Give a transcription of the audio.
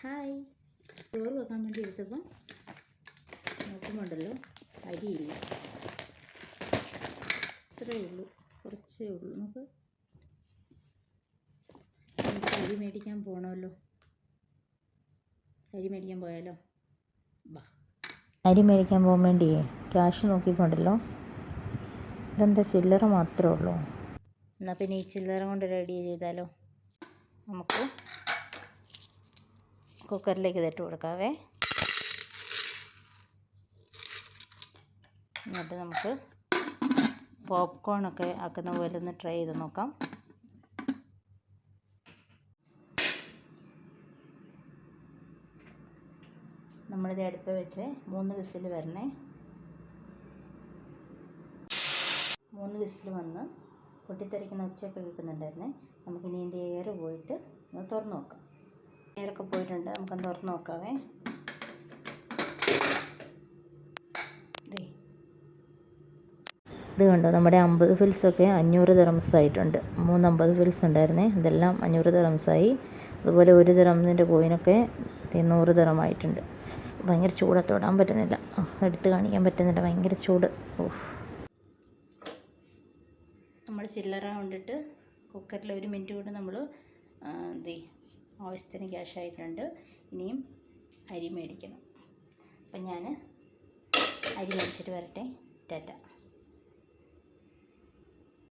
Hi. ചോറ് വെക്കാൻ വേണ്ടി എടുത്തപ്പോൾ നോക്കുമ്പോണ്ടല്ലോ അരിയില്ല. ഇത്രയേ ഉള്ളൂ കുറച്ചേ ഉള്ളൂ. നമുക്ക് നമുക്ക് അരി മേടിക്കാൻ പോകണമല്ലോ അരി മേടിക്കാൻ പോയാലോ? വാ അരി മേടിക്കാൻ പോകാൻ വേണ്ടി ക്യാഷ് നോക്കിക്കൊണ്ടല്ലോ ഇതെന്താ ചില്ലറ മാത്രമേ ഉള്ളൂ. എന്നാൽ പിന്നെ ഈ ചില്ലറ കൊണ്ട് റെഡി ചെയ്താലോ? നമുക്ക് കുക്കറിലേക്ക് ഇതിട്ട് കൊടുക്കാവേ. എന്നിട്ട് നമുക്ക് പോപ്കോൺ ഒക്കെ ആക്കുന്ന പോലെ ഒന്ന് ട്രൈ ചെയ്ത് നോക്കാം. നമ്മളിത് അടുപ്പ് വെച്ച് മൂന്ന് വിസിൽ വരണേ. മൂന്ന് വിസിൽ വന്ന് പൊട്ടിത്തെറിക്കുന്ന ഒച്ചയൊക്കെ കേൾക്കുന്നുണ്ടായിരുന്നേ. നമുക്കിനി ഇതിന്റെ എയർ പോയിട്ട് ഒന്ന് തുറന്ന് നോക്കാം. എയറൊക്കെ പോയിട്ടുണ്ട്. നമുക്കൊന്ന് തുറന്ന് നോക്കാവേ. ഇത് കണ്ടോ നമ്മുടെ അമ്പത് ഫിൽസൊക്കെ അഞ്ഞൂറ് തെറംസ് ആയിട്ടുണ്ട്. മൂന്ന് അമ്പത് ഫിൽസ് ഉണ്ടായിരുന്നേ. ഇതെല്ലാം അഞ്ഞൂറ് തെറംസായി അതുപോലെ ഒരു ദിറംസിന്റെ കോയിനൊക്കെ നൂറ് തെറമായിട്ടുണ്ട് ഭയങ്കര ചൂടാ തൊടാൻ പറ്റുന്നില്ല. എടുത്ത് കാണിക്കാൻ പറ്റുന്നില്ല. ഭയങ്കര ചൂട്. ഓഹ് നമ്മൾ ചില്ലറ കൊണ്ടിട്ട് കുക്കറിൽ ഒരു മിനിറ്റ് കൊണ്ട് നമ്മൾ ദേ ആവശ്യത്തിന് ക്യാഷ് ആയിട്ടുണ്ട്. ഇനിയും അരി മേടിക്കണം. അപ്പം ഞാൻ അരി മേടിച്ചിട്ട് വരട്ടെ. ടാറ്റ.